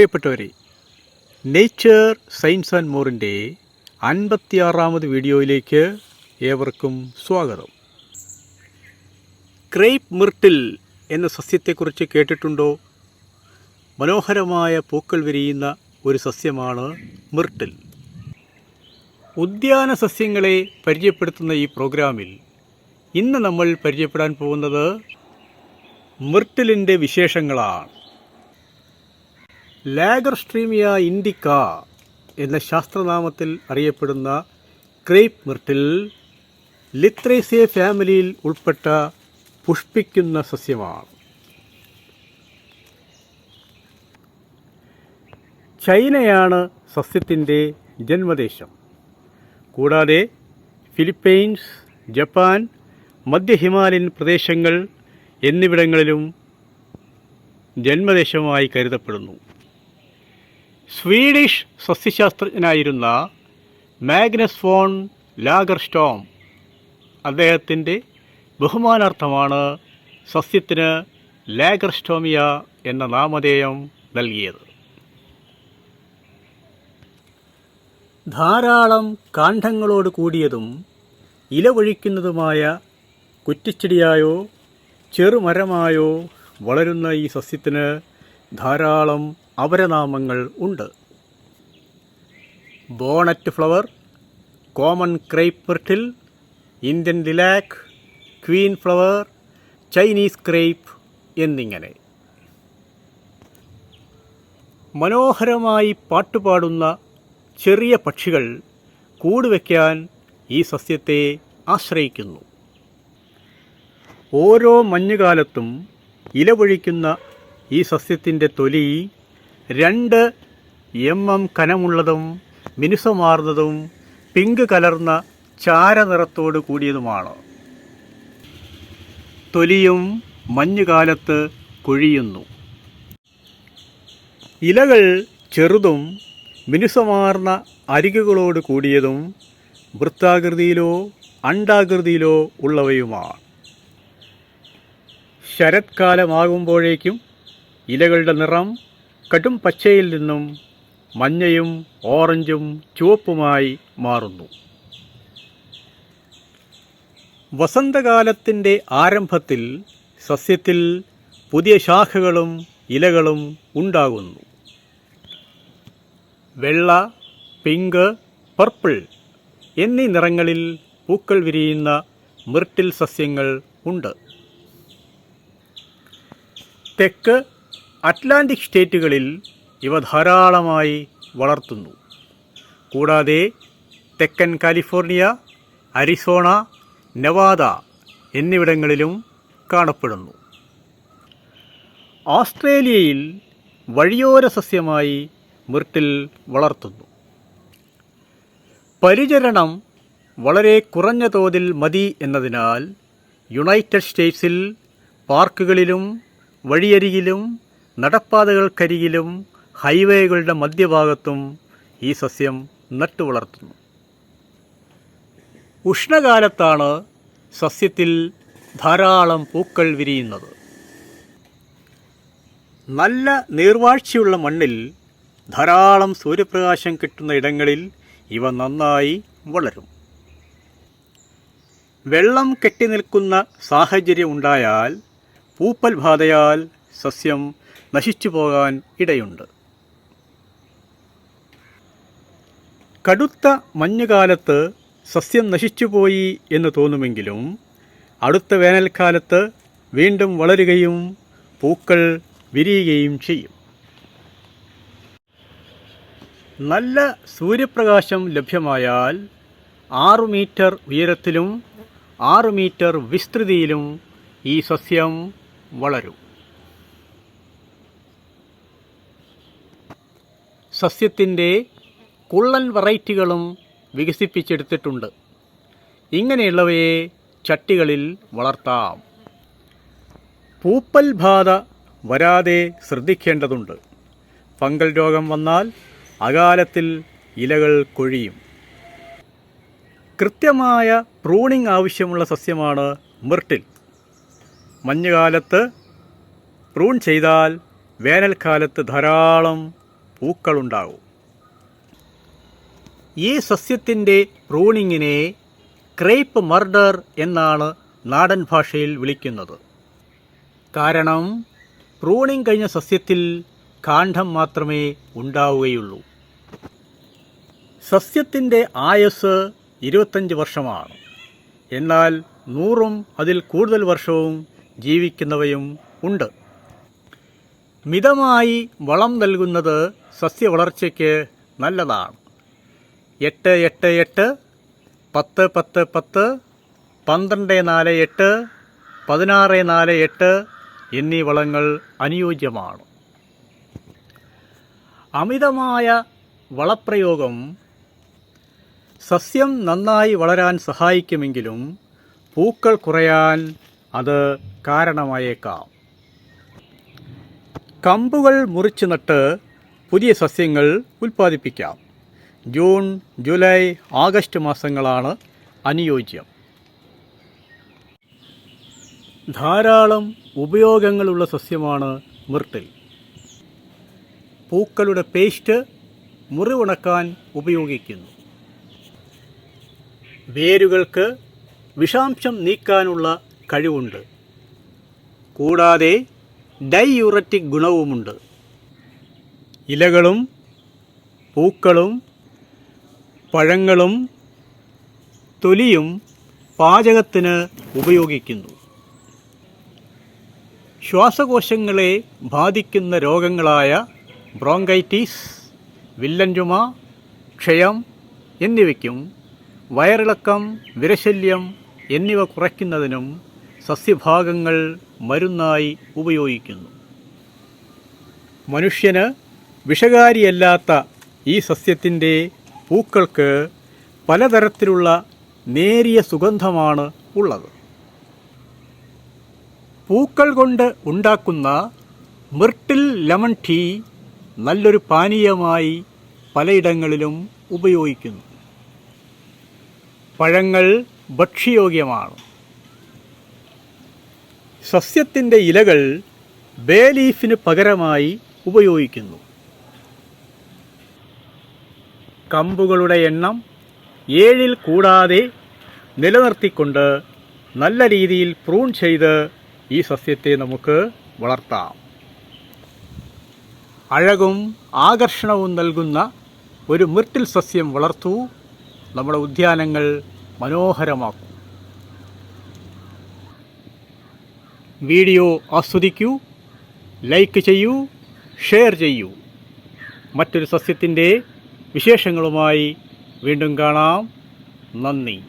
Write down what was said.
പ്രിയപ്പെട്ടവരെ nature science and മോറിന്റെ അൻപത്തിയാറാമത് വീഡിയോയിലേക്ക് ഏവർക്കും സ്വാഗതം. ക്രേപ്പ് മിർട്ടിൽ എന്ന സസ്യത്തെക്കുറിച്ച് കേട്ടിട്ടുണ്ടോ? മനോഹരമായ പൂക്കൾ വിരിയുന്ന ഒരു സസ്യമാണ് മിർട്ടിൽ ഉദ്യാന സസ്യങ്ങളെ പരിചയപ്പെടുത്തുന്ന ഈ പ്രോഗ്രാമിൽ ഇന്ന് നമ്മൾ പരിചയപ്പെടാൻ പോകുന്നത് മിർട്ടിലിന്റെ വിശേഷങ്ങളാണ്. ലാഗർസ്ട്രീമിയ ഇൻഡിക്ക എന്ന ശാസ്ത്രനാമത്തിൽ അറിയപ്പെടുന്ന ക്രേപ്പ് മിർട്ടിൽ ലിത്രേസിയ ഫാമിലിയിൽ ഉൾപ്പെട്ട പുഷ്പിക്കുന്ന സസ്യമാണ്. ചൈനയാണ് സസ്യത്തിന്റെ ജന്മദേശം. കൂടാതെ ഫിലിപ്പൈൻസ് ജപ്പാൻ മധ്യ ഹിമാലയൻ പ്രദേശങ്ങൾ എന്നിവിടങ്ങളിലും ജന്മദേശമായി കരുതപ്പെടുന്നു. സ്വീഡിഷ് സസ്യശാസ്ത്രജ്ഞനായിരുന്ന മാഗ്നസ് ഫോൺ ലാഗർസ്റ്റോം അദ്ദേഹത്തിന്റെ ബഹുമാനാർത്ഥമാണ് സസ്യത്തിന് ലാഗർസ്റ്റോമിയ എന്ന നാമധേയം നൽകിയത്. ധാരാളം കാണ്ഡങ്ങളോട് കൂടിയതും ഇലവൊഴിക്കുന്നതുമായ കുറ്റിച്ചെടിയായോ ചെറുമരമായോ വളരുന്ന ഈ സസ്യത്തിന് ധാരാളം അപരനാമങ്ങൾ ഉണ്ട്. Bonnet flower common crape myrtle Indian lilac queen flower Chinese crape എന്നിങ്ങനെ. മനോഹരമായി പാട്ടുപാടുന്ന ചെറിയ പക്ഷികൾ കൂടുവയ്ക്കാൻ ഈ സസ്യത്തെ ആശ്രയിക്കുന്നു. ഓരോ മഞ്ഞുകാലത്തും ഇലപൊഴിക്കുന്ന ഈ സസ്യത്തിന്റെ തൊലി രണ്ട് എം എം കനമുള്ളതും മിനുസമാർന്നതും പിങ്ക് കലർന്ന ചാരനിറത്തോട് കൂടിയതുമാണ്. തൊലിയും മഞ്ഞുകാലത്ത് കൊഴിയുന്നു. ഇലകൾ ചെറുതും മിനുസമാർന്ന അരികുകളോട് കൂടിയതും വൃത്താകൃതിയിലോ അണ്ടാകൃതിയിലോ ഉള്ളവയുമാണ്. ശരത്കാലമാകുമ്പോഴേക്കും ഇലകളുടെ നിറം കടും പച്ചയിൽ നിന്നും മഞ്ഞയും ഓറഞ്ചും ചുവപ്പുമായി മാറുന്നു. വസന്തകാലത്തിന്റെ ആരംഭത്തിൽ സസ്യത്തിൽ പുതിയ ശാഖകളും ഇലകളും ഉണ്ടാകുന്നു. വെള്ള പിങ്ക് പർപ്പിൾ എന്നീ നിറങ്ങളിൽ പൂക്കൾ വിരിയുന്ന മിർട്ടിൽ സസ്യങ്ങൾ ഉണ്ട്. തെക്ക് അറ്റ്ലാന്റിക് സ്റ്റേറ്റുകളിൽ ഇവ ധാരാളമായി വളർത്തുന്നു. കൂടാതെ തെക്കൻ കാലിഫോർണിയ അരിസോണ നവാദ എന്നിവിടങ്ങളിലും കാണപ്പെടുന്നു. ഓസ്ട്രേലിയയിൽ വഴിയോര സസ്യമായി മിർട്ടിൽ വളർത്തുന്നു. പരിചരണം വളരെ കുറഞ്ഞ തോതിൽ മതി എന്നതിനാൽ യുണൈറ്റഡ് സ്റ്റേറ്റ്സിൽ പാർക്കുകളിലും വഴിയരികിലും നടപ്പാതകൾക്കരികിലും ഹൈവേകളുടെ മധ്യഭാഗത്തും ഈ സസ്യം നട്ടു വളർത്തുന്നു. ഉഷ്ണകാലത്താണ് സസ്യത്തിൽ ധാരാളം പൂക്കൾ വിരിയുന്നത്. നല്ല നീർവാഴ്ചയുള്ള മണ്ണിൽ ധാരാളം സൂര്യപ്രകാശം കിട്ടുന്ന ഇടങ്ങളിൽ ഇവ നന്നായി വളരും. വെള്ളം കെട്ടി നിൽക്കുന്ന സാഹചര്യം ഉണ്ടായാൽ പൂപ്പൽ ബാധയാൽ സസ്യം നശിച്ചു പോകാൻ ഇടയുണ്ട്. കടുത്ത മഞ്ഞുകാലത്ത് സസ്യം നശിച്ചുപോയി എന്ന് തോന്നുമെങ്കിലും അടുത്ത വേനൽക്കാലത്ത് വീണ്ടും വളരുകയും പൂക്കൾ വിരിയുകയും ചെയ്യും. നല്ല സൂര്യപ്രകാശം ലഭ്യമായാൽ ആറു മീറ്റർ ഉയരത്തിലും ആറു മീറ്റർ വിസ്തൃതിയിലും ഈ സസ്യം വളരും. സസ്യത്തിന്റെ കുള്ളൻ വെറൈറ്റികളും വികസിപ്പിച്ചെടുത്തിട്ടുണ്ട്. ഇങ്ങനെയുള്ളവയെ ചട്ടികളിൽ വളർത്താം. പൂപ്പൽ ബാധ വരാതെ ശ്രദ്ധിക്കേണ്ടതുണ്ട്. ഫംഗൽ രോഗം വന്നാൽ അകാലത്തിൽ ഇലകൾ കൊഴിയും. കൃത്യമായ പ്രൂണിംഗ് ആവശ്യമുള്ള സസ്യമാണ് മിർട്ടിൽ. മഞ്ഞുകാലത്ത് പ്രൂൺ ചെയ്താൽ വേനൽക്കാലത്ത് ധാരാളം പൂക്കളുണ്ടാകും ഈ സസ്യത്തിന്റെ പ്രൂണിങ്ങിനെ ക്രേപ്പ് മർഡർ എന്നാണ് നാടൻ ഭാഷയിൽ വിളിക്കുന്നത്. കാരണം പ്രൂണിങ് കഴിഞ്ഞ സസ്യത്തിൽ കാണ്ഡം മാത്രമേ ഉണ്ടാവുകയുള്ളൂ. സസ്യത്തിന്റെ ആയുസ് ഇരുപത്തഞ്ച് വർഷമാണ്. എന്നാൽ നൂറും അതിൽ കൂടുതൽ വർഷവും ജീവിക്കുന്നവയും ഉണ്ട്. മിതമായി വളം നൽകുന്നത് സസ്യ വളർച്ചയ്ക്ക് നല്ലതാണ്. എട്ട് എട്ട് എട്ട് പത്ത് പത്ത് പത്ത് പന്ത്രണ്ട് നാല് എട്ട് പതിനാറ് നാല് എട്ട് എന്നീ വളങ്ങൾ അനുയോജ്യമാണ്. അമിതമായ വളപ്രയോഗം സസ്യം നന്നായി വളരാൻ സഹായിക്കുമെങ്കിലും പൂക്കൾ കുറയാൻ അത് കാരണമായേക്കാം. കമ്പുകൾ മുറിച്ച് നട്ട് പുതിയ സസ്യങ്ങൾ ഉൽപ്പാദിപ്പിക്കാം. ജൂൺ ജൂലൈ ആഗസ്റ്റ് മാസങ്ങളാണ് അനുയോജ്യം. ധാരാളം ഉപയോഗങ്ങളുള്ള സസ്യമാണ് മിർട്ടിൽ. പൂക്കളുടെ പേസ്റ്റ് മുറിവുണക്കാൻ ഉപയോഗിക്കുന്നു. വേരുകൾക്ക് വിഷാംശം നീക്കാനുള്ള കഴിവുണ്ട്. കൂടാതെ ഡൈയൂററ്റിക് ഗുണവുമുണ്ട്. ഇലകളും പൂക്കളും പഴങ്ങളും തൊലിയും പാചകത്തിന് ഉപയോഗിക്കുന്നു. ശ്വാസകോശങ്ങളെ ബാധിക്കുന്ന രോഗങ്ങളായ ബ്രോങ്കൈറ്റീസ് വില്ലൻ ചുമ ക്ഷയം എന്നിവയ്ക്കും വയറിളക്കം വിരശല്യം എന്നിവ കുറയ്ക്കുന്നതിനും സസ്യഭാഗങ്ങൾ മരുന്നായി ഉപയോഗിക്കുന്നു. മനുഷ്യന് വിഷകാരിയല്ലാത്ത ഈ സസ്യത്തിന്റെ പൂക്കൾക്ക് പലതരത്തിലുള്ള നേരിയ സുഗന്ധമാണ് ഉള്ളത്. പൂക്കൾ കൊണ്ട് ഉണ്ടാക്കുന്ന മിർട്ടിൽ ലെമൺ ടീ നല്ലൊരു പാനീയമായി പലയിടങ്ങളിലും ഉപയോഗിക്കുന്നു. പഴങ്ങൾ ഭക്ഷ്യയോഗ്യമാണ്. സസ്യത്തിന്റെ ഇലകൾ ബേ ലീഫിന് പകരമായി ഉപയോഗിക്കുന്നു. കമ്പുകളുടെ എണ്ണം ഏഴിൽ കൂടാതെ നിലനിർത്തിക്കൊണ്ട് നല്ല രീതിയിൽ പ്രൂൺ ചെയ്ത് ഈ സസ്യത്തെ നമുക്ക് വളർത്താം. അഴകും ആകർഷണവും നൽകുന്ന ഒരു മിർട്ടിൽ സസ്യം വളർത്തൂ നമ്മുടെ ഉദ്യാനങ്ങൾ മനോഹരമാക്കും. വീഡിയോ ആസ്വദിക്കൂ ലൈക്ക് ചെയ്യൂ ഷെയർ ചെയ്യൂ. മറ്റൊരു സസ്യത്തിന്റെ വിശേഷങ്ങളുമായി വീണ്ടും കാണാം. നന്ദി.